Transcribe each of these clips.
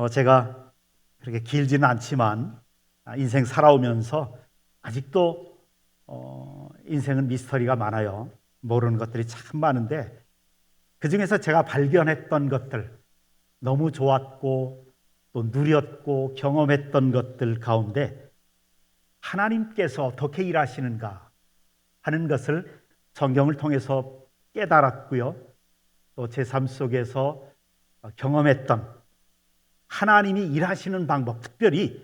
어, 제가 그렇게 길지는 않지만 아, 인생 살아오면서 아직도 어, 인생은 미스터리가 많아요. 모르는 것들이 참 많은데 그 중에서 제가 발견했던 것들 너무 좋았고 또 누렸고 경험했던 것들 가운데 하나님께서 어떻게 일하시는가 하는 것을 성경을 통해서 깨달았고요. 또 제 삶 속에서 경험했던 하나님이 일하시는 방법, 특별히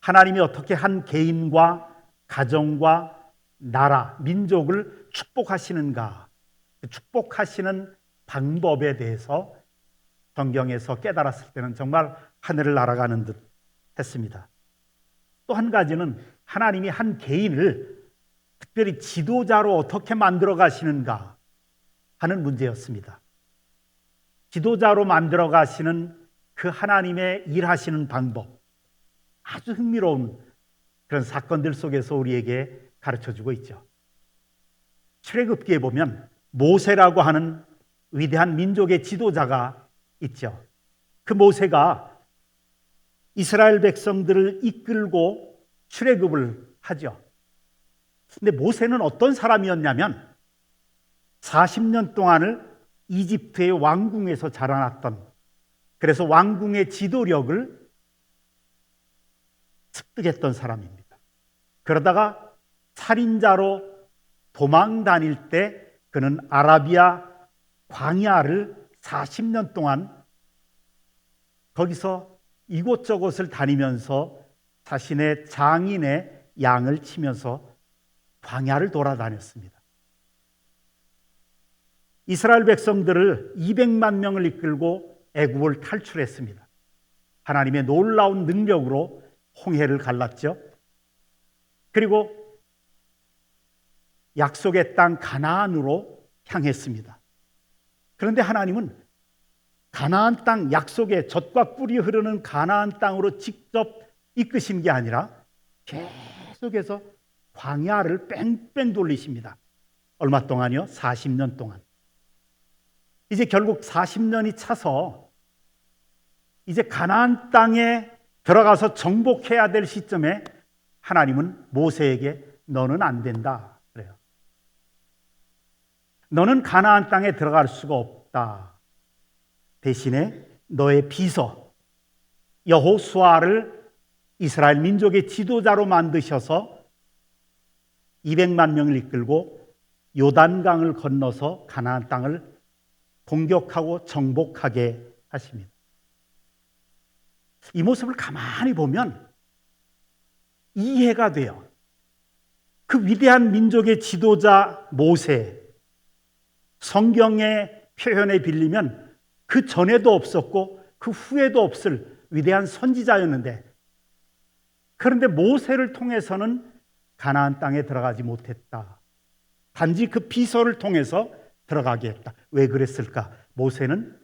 하나님이 어떻게 한 개인과 가정과 나라, 민족을 축복하시는가, 그 축복하시는 방법에 대해서 성경에서 깨달았을 때는 정말 하늘을 날아가는 듯 했습니다. 또 한 가지는 하나님이 한 개인을 특별히 지도자로 어떻게 만들어 가시는가 하는 문제였습니다. 지도자로 만들어 가시는 그 하나님의 일하시는 방법 아주 흥미로운 그런 사건들 속에서 우리에게 가르쳐 주고 있죠. 출애굽기에 보면 모세라고 하는 위대한 민족의 지도자가 있죠. 그 모세가 이스라엘 백성들을 이끌고 출애굽을 하죠. 근데 모세는 어떤 사람이었냐면 40년 동안을 이집트의 왕궁에서 자라났던 그래서 왕궁의 지도력을 습득했던 사람입니다. 그러다가 살인자로 도망 다닐 때 그는 아라비아 광야를 40년 동안 거기서 이곳저곳을 다니면서 자신의 장인의 양을 치면서 광야를 돌아다녔습니다. 이스라엘 백성들을 200만 명을 이끌고 애굽을 탈출했습니다. 하나님의 놀라운 능력으로 홍해를 갈랐죠. 그리고 약속의 땅 가나안으로 향했습니다. 그런데 하나님은 가나안 땅 약속의 젖과 꿀이 흐르는 가나안 땅으로 직접 이끄신 게 아니라 계속해서 광야를 뺑뺑 돌리십니다. 얼마 동안요? 40년 동안. 이제 결국 40년이 차서 이제 가나안 땅에 들어가서 정복해야 될 시점에 하나님은 모세에게 너는 안 된다 그래요. 너는 가나안 땅에 들어갈 수가 없다. 대신에 너의 비서 여호수아를 이스라엘 민족의 지도자로 만드셔서 200만 명을 이끌고 요단강을 건너서 가나안 땅을 공격하고 정복하게 하십니다. 이 모습을 가만히 보면 이해가 돼요. 그 위대한 민족의 지도자 모세, 성경의 표현에 빌리면 그 전에도 없었고 그 후에도 없을 위대한 선지자였는데 그런데 모세를 통해서는 가나안 땅에 들어가지 못했다. 단지 그 비서를 통해서 들어가게 했다. 왜 그랬을까? 모세는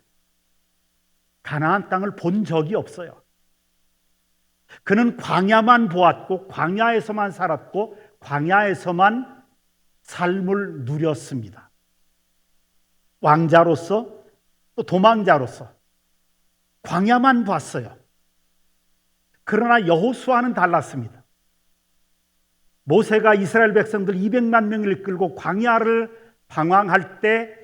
가나안 땅을 본 적이 없어요. 그는 광야만 보았고 광야에서만 살았고 광야에서만 삶을 누렸습니다. 왕자로서 또 도망자로서 광야만 봤어요. 그러나 여호수아는 달랐습니다. 모세가 이스라엘 백성들 200만 명을 이끌고 광야를 방황할 때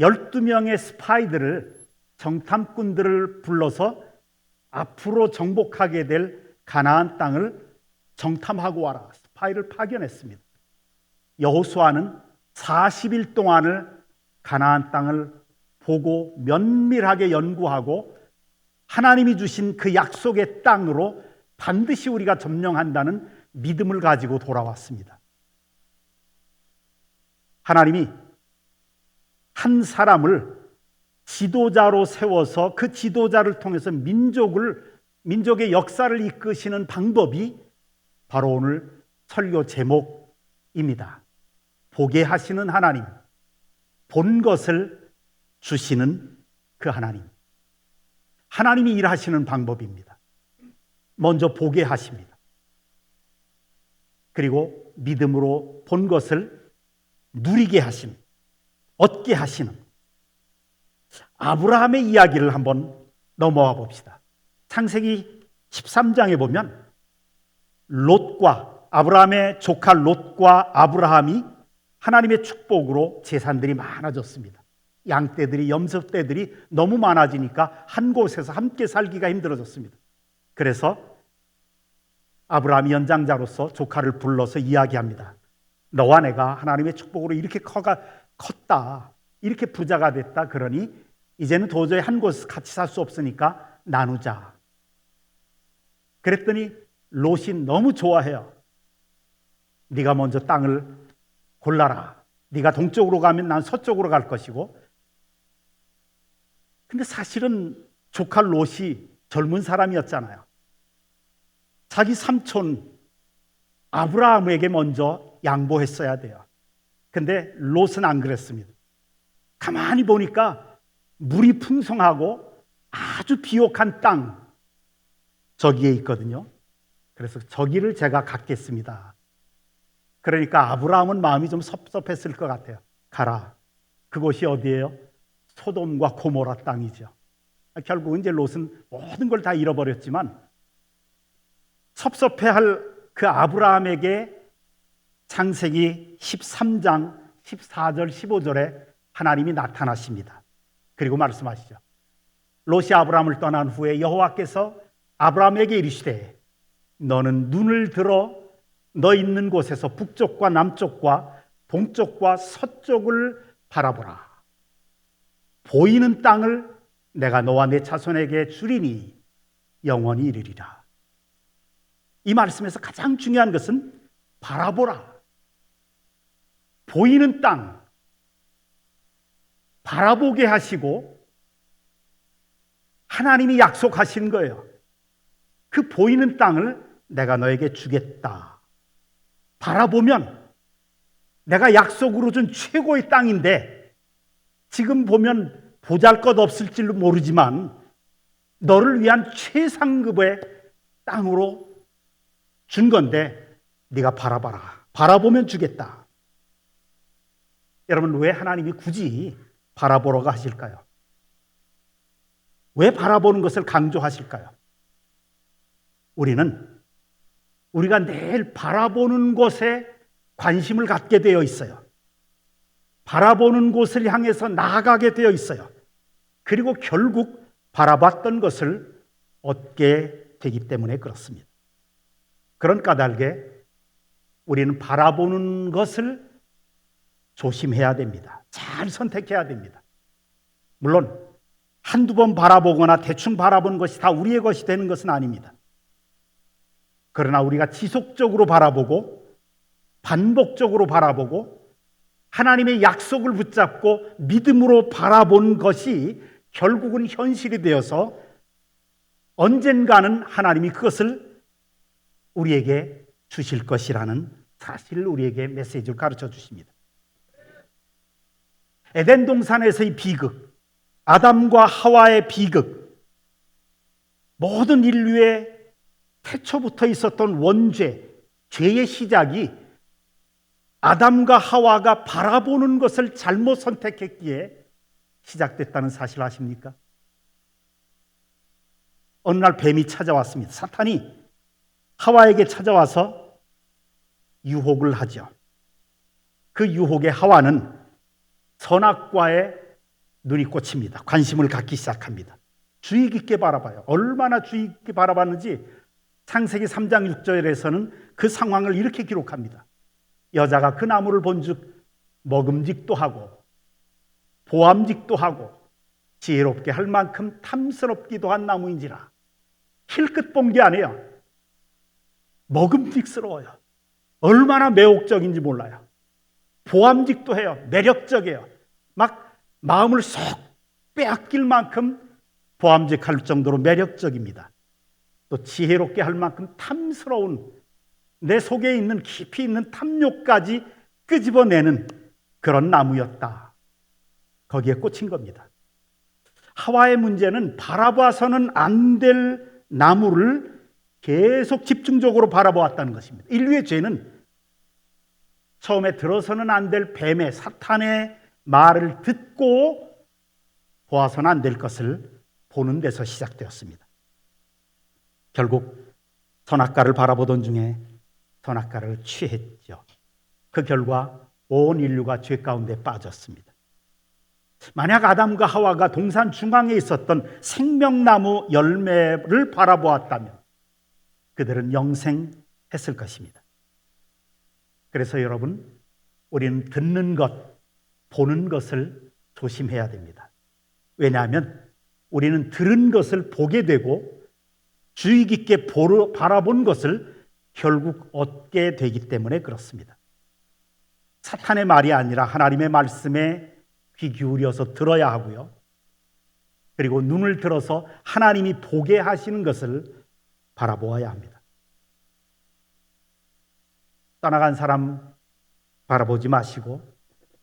12명의 스파이들을 정탐꾼들을 불러서 앞으로 정복하게 될 가나안 땅을 정탐하고 와라. 스파이를 파견했습니다. 여호수아는 40일 동안을 가나안 땅을 보고 면밀하게 연구하고 하나님이 주신 그 약속의 땅으로 반드시 우리가 점령한다는 믿음을 가지고 돌아왔습니다. 하나님이 한 사람을 지도자로 세워서 그 지도자를 통해서 민족을 민족의 역사를 이끄시는 방법이 바로 오늘 설교 제목입니다. 보게 하시는 하나님, 본 것을 주시는 그 하나님. 하나님이 일하시는 방법입니다. 먼저 보게 하십니다. 그리고 믿음으로 본 것을 누리게 하심, 얻게 하시는 아브라함의 이야기를 한번 넘어와 봅시다. 창세기 13장에 보면 롯과 아브라함의 조카 롯과 아브라함이 하나님의 축복으로 재산들이 많아졌습니다. 양떼들이 염소떼들이 너무 많아지니까 한 곳에서 함께 살기가 힘들어졌습니다. 그래서 아브라함이 연장자로서 조카를 불러서 이야기합니다. 너와 내가 하나님의 축복으로 이렇게 커가 컸다. 이렇게 부자가 됐다. 그러니 이제는 도저히 한 곳에서 같이 살 수 없으니까 나누자. 그랬더니 롯이 너무 좋아해요. 네가 먼저 땅을 골라라. 네가 동쪽으로 가면 난 서쪽으로 갈 것이고. 근데 사실은 조카 롯이 젊은 사람이었잖아요. 자기 삼촌 아브라함에게 먼저 양보했어야 돼요. 근데 롯은 안 그랬습니다. 가만히 보니까 물이 풍성하고 아주 비옥한 땅 저기에 있거든요. 그래서 저기를 제가 갖겠습니다. 그러니까 아브라함은 마음이 좀 섭섭했을 것 같아요. 가라. 그곳이 어디예요? 소돔과 고모라 땅이죠. 결국 이제 롯은 모든 걸 다 잃어버렸지만 섭섭해할 그 아브라함에게 창세기 13장 14절 15절에 하나님이 나타나십니다. 그리고 말씀하시죠. 롯이 아브라함을 떠난 후에 여호와께서 아브라함에게 이르시되 너는 눈을 들어 너 있는 곳에서 북쪽과 남쪽과 동쪽과 서쪽을 바라보라. 보이는 땅을 내가 너와 내 자손에게 주리니 영원히 이르리라. 이 말씀에서 가장 중요한 것은 바라보라. 보이는 땅, 바라보게 하시고 하나님이 약속하신 거예요. 그 보이는 땅을 내가 너에게 주겠다. 바라보면 내가 약속으로 준 최고의 땅인데 지금 보면 보잘 것 없을지 모르지만 너를 위한 최상급의 땅으로 준 건데 네가 바라봐라. 바라보면 주겠다. 여러분 왜 하나님이 굳이 바라보라고 하실까요? 왜 바라보는 것을 강조하실까요? 우리는 우리가 매일 바라보는 것에 관심을 갖게 되어 있어요. 바라보는 곳을 향해서 나아가게 되어 있어요. 그리고 결국 바라봤던 것을 얻게 되기 때문에 그렇습니다. 그런 까닭에 우리는 바라보는 것을 조심해야 됩니다. 잘 선택해야 됩니다. 물론 한두 번 바라보거나 대충 바라본 것이 다 우리의 것이 되는 것은 아닙니다. 그러나 우리가 지속적으로 바라보고 반복적으로 바라보고 하나님의 약속을 붙잡고 믿음으로 바라본 것이 결국은 현실이 되어서 언젠가는 하나님이 그것을 우리에게 주실 것이라는 사실을 우리에게 메시지를 가르쳐 주십니다. 에덴 동산에서의 비극, 아담과 하와의 비극, 모든 인류의 태초부터 있었던 원죄, 죄의 시작이 아담과 하와가 바라보는 것을 잘못 선택했기에 시작됐다는 사실 아십니까? 어느 날 뱀이 찾아왔습니다. 사탄이 하와에게 찾아와서 유혹을 하죠. 그 유혹에 하와는 선악과에 눈이 꽂힙니다. 관심을 갖기 시작합니다. 주의 깊게 바라봐요. 얼마나 주의 깊게 바라봤는지 창세기 3장 6절에서는 그 상황을 이렇게 기록합니다. 여자가 그 나무를 본즉 먹음직도 하고 보암직도 하고 지혜롭게 할 만큼 탐스럽기도 한 나무인지라 힐끗 본 게 아니에요. 먹음직스러워요. 얼마나 매혹적인지 몰라요. 보암직도 해요. 매력적이에요. 막 마음을 쏙 빼앗길 만큼 보암직할 정도로 매력적입니다. 또 지혜롭게 할 만큼 탐스러운 내 속에 있는 깊이 있는 탐욕까지 끄집어내는 그런 나무였다. 거기에 꽂힌 겁니다. 하와의 문제는 바라봐서는 안 될 나무를 계속 집중적으로 바라보았다는 것입니다. 인류의 죄는 처음에 들어서는 안 될 뱀의 사탄의 말을 듣고 보아서는 안 될 것을 보는 데서 시작되었습니다. 결국 선악과를 바라보던 중에 선악과를 취했죠. 그 결과 온 인류가 죄 가운데 빠졌습니다. 만약 아담과 하와가 동산 중앙에 있었던 생명나무 열매를 바라보았다면 그들은 영생했을 것입니다. 그래서 여러분, 우리는 듣는 것, 보는 것을 조심해야 됩니다. 왜냐하면 우리는 들은 것을 보게 되고 주의 깊게 보러, 바라본 것을 결국 얻게 되기 때문에 그렇습니다. 사탄의 말이 아니라 하나님의 말씀에 귀 기울여서 들어야 하고요. 그리고 눈을 들어서 하나님이 보게 하시는 것을 바라보아야 합니다. 떠나간 사람 바라보지 마시고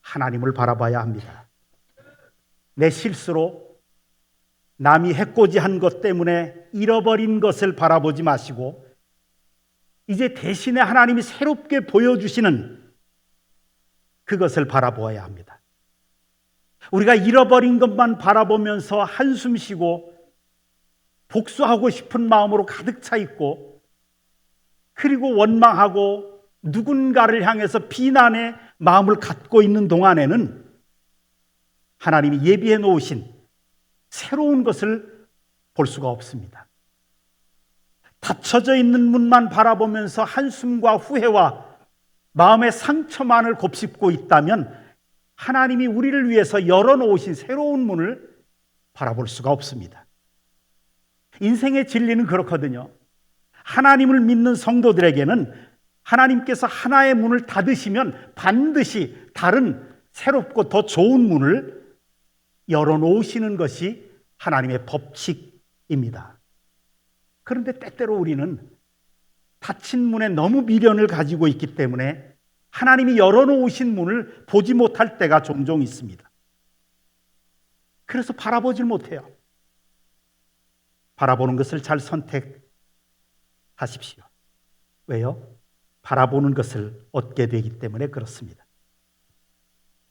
하나님을 바라봐야 합니다. 내 실수로 남이 해코지한 것 때문에 잃어버린 것을 바라보지 마시고 이제 대신에 하나님이 새롭게 보여주시는 그것을 바라보아야 합니다. 우리가 잃어버린 것만 바라보면서 한숨 쉬고 복수하고 싶은 마음으로 가득 차 있고 그리고 원망하고 누군가를 향해서 비난의 마음을 갖고 있는 동안에는 하나님이 예비해 놓으신 새로운 것을 볼 수가 없습니다. 닫혀져 있는 문만 바라보면서 한숨과 후회와 마음의 상처만을 곱씹고 있다면 하나님이 우리를 위해서 열어놓으신 새로운 문을 바라볼 수가 없습니다. 인생의 진리는 그렇거든요. 하나님을 믿는 성도들에게는 하나님께서 하나의 문을 닫으시면 반드시 다른 새롭고 더 좋은 문을 열어놓으시는 것이 하나님의 법칙입니다. 그런데 때때로 우리는 닫힌 문에 너무 미련을 가지고 있기 때문에 하나님이 열어놓으신 문을 보지 못할 때가 종종 있습니다. 그래서 바라보질 못해요. 바라보는 것을 잘 선택하십시오. 왜요? 바라보는 것을 얻게 되기 때문에 그렇습니다.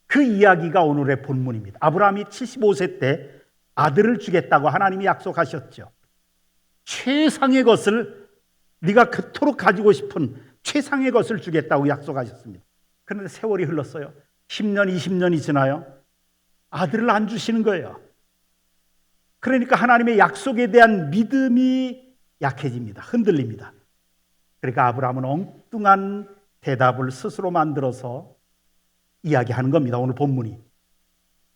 그 이야기가 오늘의 본문입니다. 아브라함이 75세 때 아들을 주겠다고 하나님이 약속하셨죠. 최상의 것을 네가 그토록 가지고 싶은 최상의 것을 주겠다고 약속하셨습니다. 그런데 세월이 흘렀어요. 10년, 20년이 지나요. 아들을 안 주시는 거예요. 그러니까 하나님의 약속에 대한 믿음이 약해집니다. 흔들립니다. 그러니까 아브라함은 엉뚱한 대답을 스스로 만들어서 이야기하는 겁니다. 오늘 본문이.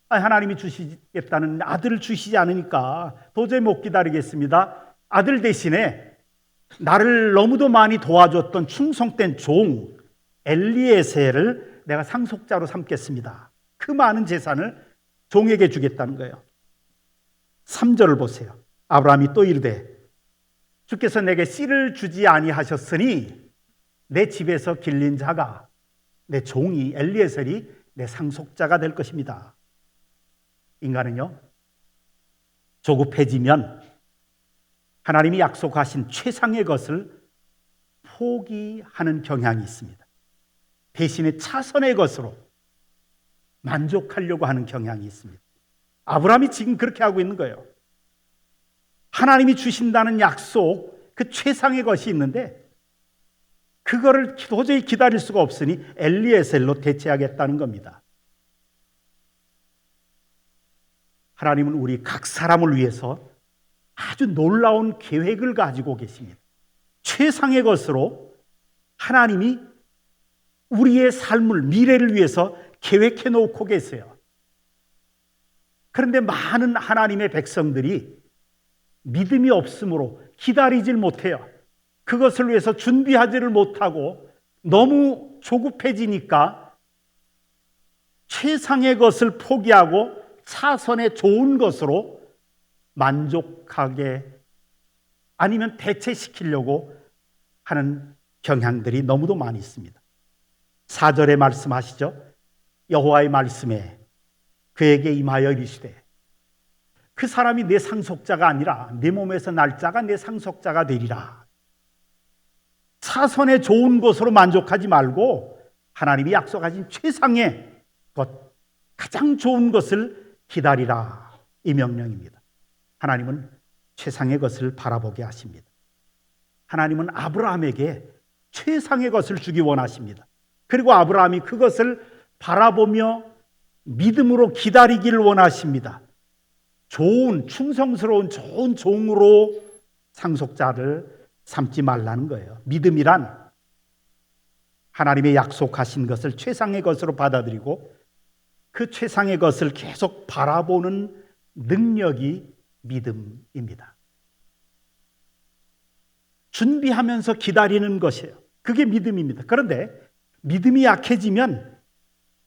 하나님이 주시겠다는 아들을 주시지 않으니까 도저히 못 기다리겠습니다. 아들 대신에 나를 너무도 많이 도와줬던 충성된 종 엘리에셀을 내가 상속자로 삼겠습니다. 그 많은 재산을 종에게 주겠다는 거예요. 3절을 보세요. 아브라함이 또 이르되 주께서 내게 씨를 주지 아니하셨으니 내 집에서 길린 자가 내 종이 엘리에셀이 내 상속자가 될 것입니다. 인간은요 조급해지면 하나님이 약속하신 최상의 것을 포기하는 경향이 있습니다. 대신에 차선의 것으로 만족하려고 하는 경향이 있습니다. 아브라함이 지금 그렇게 하고 있는 거예요. 하나님이 주신다는 약속, 그 최상의 것이 있는데 그거를 도저히 기다릴 수가 없으니 엘리에셀로 대체하겠다는 겁니다. 하나님은 우리 각 사람을 위해서 아주 놀라운 계획을 가지고 계십니다. 최상의 것으로 하나님이 우리의 삶을, 미래를 위해서 계획해 놓고 계세요. 그런데 많은 하나님의 백성들이 믿음이 없으므로 기다리질 못해요. 그것을 위해서 준비하지를 못하고 너무 조급해지니까 최상의 것을 포기하고 차선의 좋은 것으로 만족하게 아니면 대체시키려고 하는 경향들이 너무도 많이 있습니다. 4절에 말씀하시죠. 여호와의 말씀에 그에게 임하여 이르시되 그 사람이 내 상속자가 아니라 내 몸에서 날짜가 내 상속자가 되리라. 사선의 좋은 것으로 만족하지 말고 하나님이 약속하신 최상의 것, 가장 좋은 것을 기다리라. 이 명령입니다. 하나님은 최상의 것을 바라보게 하십니다. 하나님은 아브라함에게 최상의 것을 주기 원하십니다. 그리고 아브라함이 그것을 바라보며 믿음으로 기다리기를 원하십니다. 좋은 충성스러운 좋은 종으로 상속자를 삼지 말라는 거예요. 믿음이란 하나님의 약속하신 것을 최상의 것으로 받아들이고 그 최상의 것을 계속 바라보는 능력이 믿음입니다. 준비하면서 기다리는 것이에요. 그게 믿음입니다. 그런데 믿음이 약해지면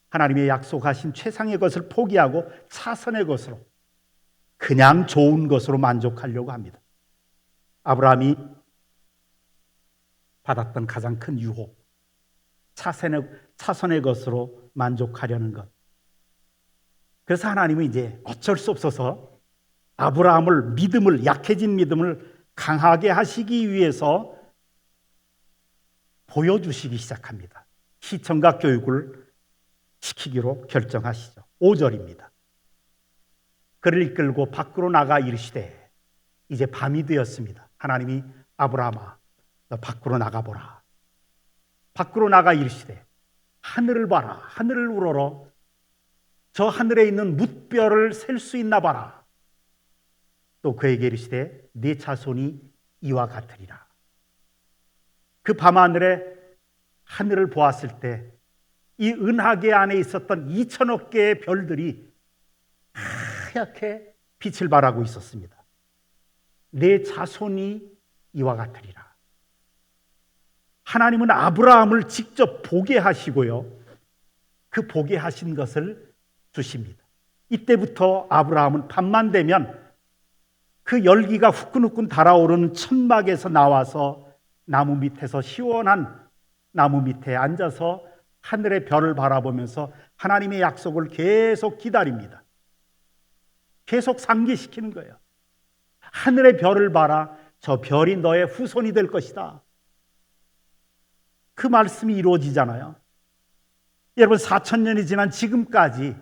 하나님의 약속하신 최상의 것을 포기하고 차선의 것으로 그냥 좋은 것으로 만족하려고 합니다. 아브라함이 받았던 가장 큰 유혹, 차선의, 차선의 것으로 만족하려는 것. 그래서 하나님은 이제 어쩔 수 없어서 아브라함을 믿음을 약해진 믿음을 강하게 하시기 위해서 보여주시기 시작합니다. 시청각 교육을 시키기로 결정하시죠. 5절입니다. 그를 이끌고 밖으로 나가 이르시되 이제 밤이 되었습니다. 하나님이 아브라함아 너 밖으로 나가 보라. 밖으로 나가 이르시되 하늘을 봐라. 하늘을 우러러 저 하늘에 있는 뭇별을 셀 수 있나 봐라. 또 그에게 이르시되 네 자손이 이와 같으리라. 그 밤하늘에 하늘을 보았을 때 이 은하계 안에 있었던 2천억 개의 별들이 하얗게 빛을 발하고 있었습니다. 내 자손이 이와 같으리라. 하나님은 아브라함을 직접 보게 하시고요. 그 보게 하신 것을 주십니다. 이때부터 아브라함은 밤만 되면 그 열기가 후끈후끈 달아오르는 천막에서 나와서 나무 밑에서 시원한 나무 밑에 앉아서 하늘의 별을 바라보면서 하나님의 약속을 계속 기다립니다. 계속 상기시키는 거예요. 하늘의 별을 봐라. 저 별이 너의 후손이 될 것이다. 그 말씀이 이루어지잖아요. 여러분 4천 년이 지난 지금까지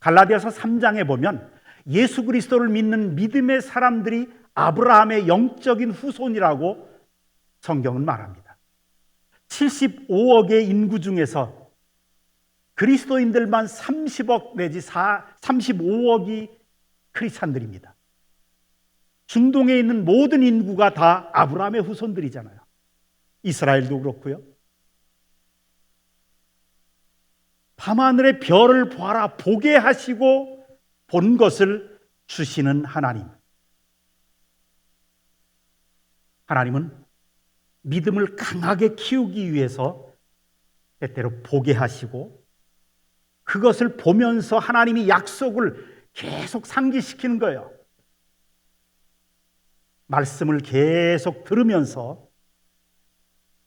갈라디아서 3장에 보면 예수 그리스도를 믿는 믿음의 사람들이 아브라함의 영적인 후손이라고 성경은 말합니다. 75억의 인구 중에서 그리스도인들만 30억 내지 4, 35억이 크리스찬들입니다. 중동에 있는 모든 인구가 다 아브라함의 후손들이잖아요. 이스라엘도 그렇고요. 밤하늘의 별을 보아라 보게 하시고 본 것을 주시는 하나님. 하나님은 믿음을 강하게 키우기 위해서 때때로 보게 하시고 그것을 보면서 하나님이 약속을 계속 상기시키는 거예요. 말씀을 계속 들으면서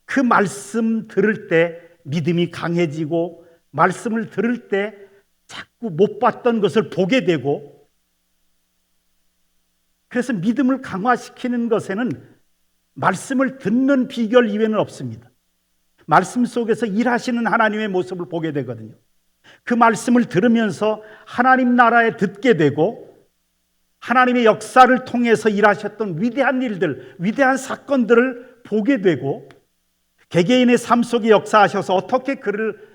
그 말씀 들을 때 믿음이 강해지고 말씀을 들을 때 자꾸 못 봤던 것을 보게 되고 그래서 믿음을 강화시키는 것에는 말씀을 듣는 비결 이외에는 없습니다. 말씀 속에서 일하시는 하나님의 모습을 보게 되거든요. 그 말씀을 들으면서 하나님 나라에 듣게 되고 하나님의 역사를 통해서 일하셨던 위대한 일들, 위대한 사건들을 보게 되고 개개인의 삶 속에 역사하셔서 어떻게 그를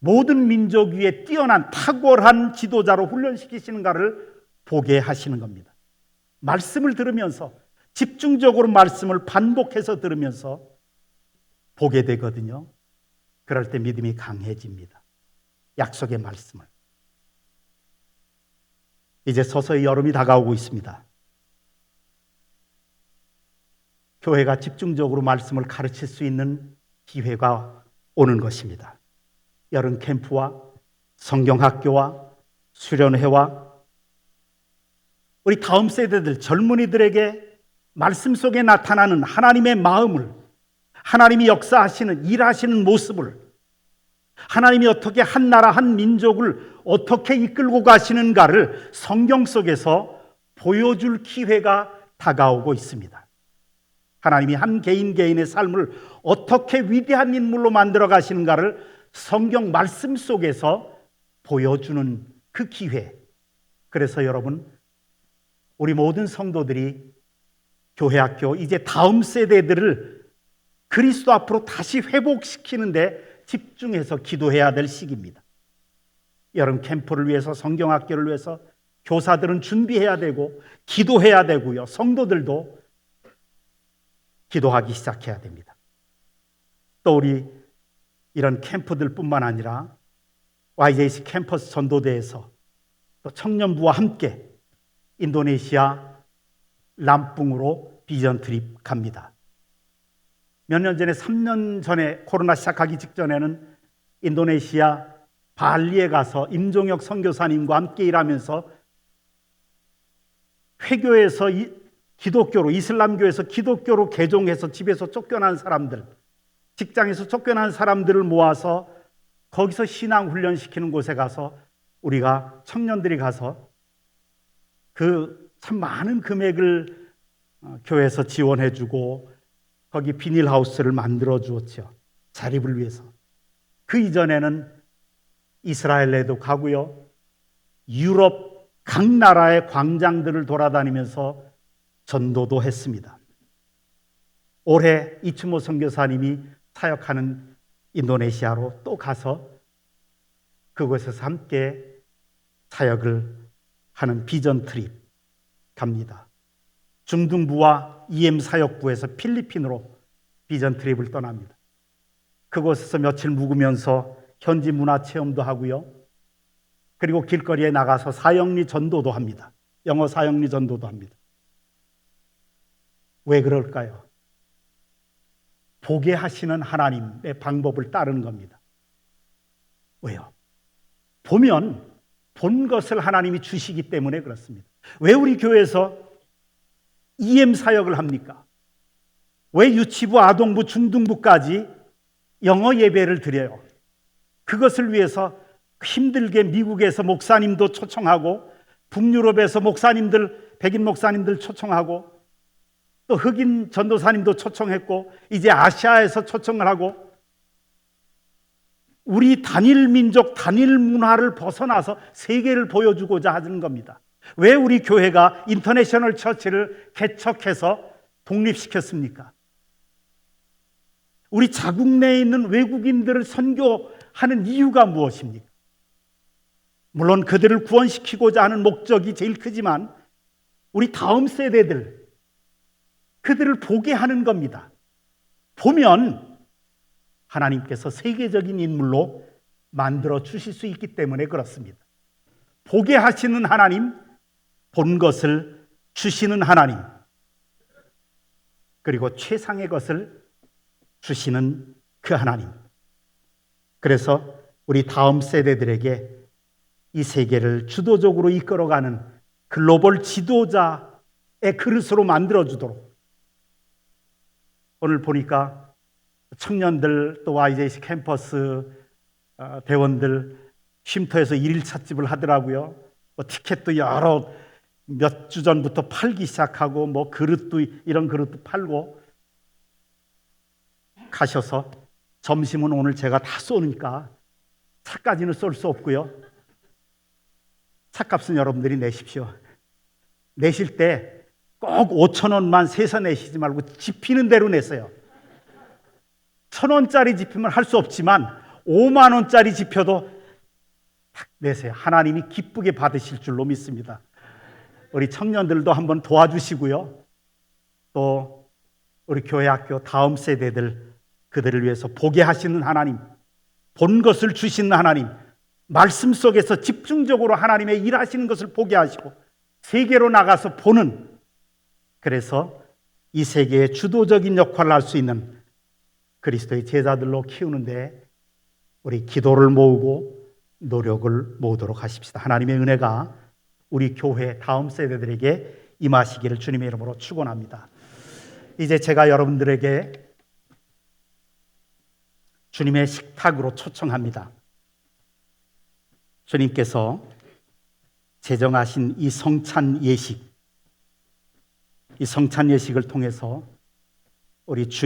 모든 민족 위에 뛰어난 탁월한 지도자로 훈련시키시는가를 보게 하시는 겁니다. 말씀을 들으면서 집중적으로 말씀을 반복해서 들으면서 보게 되거든요. 그럴 때 믿음이 강해집니다. 약속의 말씀을. 이제 서서히 여름이 다가오고 있습니다. 교회가 집중적으로 말씀을 가르칠 수 있는 기회가 오는 것입니다. 여름 캠프와 성경학교와 수련회와 우리 다음 세대들 젊은이들에게 말씀 속에 나타나는 하나님의 마음을 하나님이 역사하시는 일하시는 모습을 하나님이 어떻게 한 나라 한 민족을 어떻게 이끌고 가시는가를 성경 속에서 보여줄 기회가 다가오고 있습니다. 하나님이 한 개인 개인의 삶을 어떻게 위대한 인물로 만들어 가시는가를 성경 말씀 속에서 보여주는 그 기회. 그래서 여러분, 우리 모든 성도들이 교회 학교 이제 다음 세대들을 그리스도 앞으로 다시 회복시키는데 집중해서 기도해야 될 시기입니다. 여름 캠프를 위해서 성경학교를 위해서 교사들은 준비해야 되고 기도해야 되고요. 성도들도 기도하기 시작해야 됩니다. 또 우리 이런 캠프들뿐만 아니라 YJC 캠퍼스 전도대에서 또 청년부와 함께 인도네시아 람뿡으로 비전 트립 갑니다. 몇 년 전에 3년 전에 코로나 시작하기 직전에는 인도네시아 발리에 가서 임종혁 선교사님과 함께 일하면서 회교에서 이, 기독교로 이슬람교에서 기독교로 개종해서 집에서 쫓겨난 사람들, 직장에서 쫓겨난 사람들을 모아서 거기서 신앙 훈련 시키는 곳에 가서 우리가 청년들이 가서 그 참 많은 금액을 어, 교회에서 지원해 주고 거기 비닐하우스를 만들어 주었죠. 자립을 위해서. 그 이전에는 이스라엘에도 가고요. 유럽 각 나라의 광장들을 돌아다니면서 전도도 했습니다. 올해 이춘모 선교사님이 사역하는 인도네시아로 또 가서 그곳에서 함께 사역을 하는 비전 트립 갑니다. 중등부와 EM 사역부에서 필리핀으로 비전 트립을 떠납니다. 그곳에서 며칠 묵으면서 현지 문화 체험도 하고요. 그리고 길거리에 나가서 사형리 전도도 합니다. 영어 사형리 전도도 합니다. 왜 그럴까요? 보게 하시는 하나님의 방법을 따르는 겁니다. 왜요? 보면 본 것을 하나님이 주시기 때문에 그렇습니다. 왜 우리 교회에서 EM 사역을 합니까? 왜 유치부, 아동부, 중등부까지 영어 예배를 드려요? 그것을 위해서 힘들게 미국에서 목사님도 초청하고 북유럽에서 목사님들, 백인 목사님들 초청하고 또 흑인 전도사님도 초청했고 이제 아시아에서 초청을 하고 우리 단일 민족, 단일 문화를 벗어나서 세계를 보여주고자 하는 겁니다. 왜 우리 교회가 인터내셔널 처치를 개척해서 독립시켰습니까? 우리 자국 내에 있는 외국인들을 선교하는 이유가 무엇입니까? 물론 그들을 구원시키고자 하는 목적이 제일 크지만 우리 다음 세대들 그들을 보게 하는 겁니다. 보면 하나님께서 세계적인 인물로 만들어 주실 수 있기 때문에 그렇습니다. 보게 하시는 하나님, 본 것을 주시는 하나님, 그리고 최상의 것을 주시는 그 하나님. 그래서 우리 다음 세대들에게 이 세계를 주도적으로 이끌어가는 글로벌 지도자의 그릇으로 만들어주도록 오늘 보니까 청년들 또 YJC 캠퍼스 어, 대원들 쉼터에서 일일 찻집을 하더라고요. 뭐 티켓도 여러 몇 주 전부터 팔기 시작하고 뭐 그릇도 이런 그릇도 팔고 가셔서 점심은 오늘 제가 다 쏘니까 차까지는 쏠 수 없고요. 차값은 여러분들이 내십시오. 내실 때 꼭 5천 원만 세서 내시지 말고 집히는 대로 내세요. 천 원짜리 집히면 할 수 없지만 5만 원짜리 집혀도 딱 내세요. 하나님이 기쁘게 받으실 줄로 믿습니다. 우리 청년들도 한번 도와주시고요. 또 우리 교회 학교 다음 세대들 그들을 위해서 보게 하시는 하나님, 본 것을 주시는 하나님, 말씀 속에서 집중적으로 하나님의 일하시는 것을 보게 하시고 세계로 나가서 보는 그래서 이 세계의 주도적인 역할을 할 수 있는 그리스도의 제자들로 키우는데 우리 기도를 모으고 노력을 모으도록 하십시다. 하나님의 은혜가 우리 교회 다음 세대들에게 임하시기를 주님의 이름으로 축원합니다. 이제 제가 여러분들에게 주님의 식탁으로 초청합니다. 주님께서 제정하신 이 성찬 예식, 이 성찬 예식을 통해서 우리 주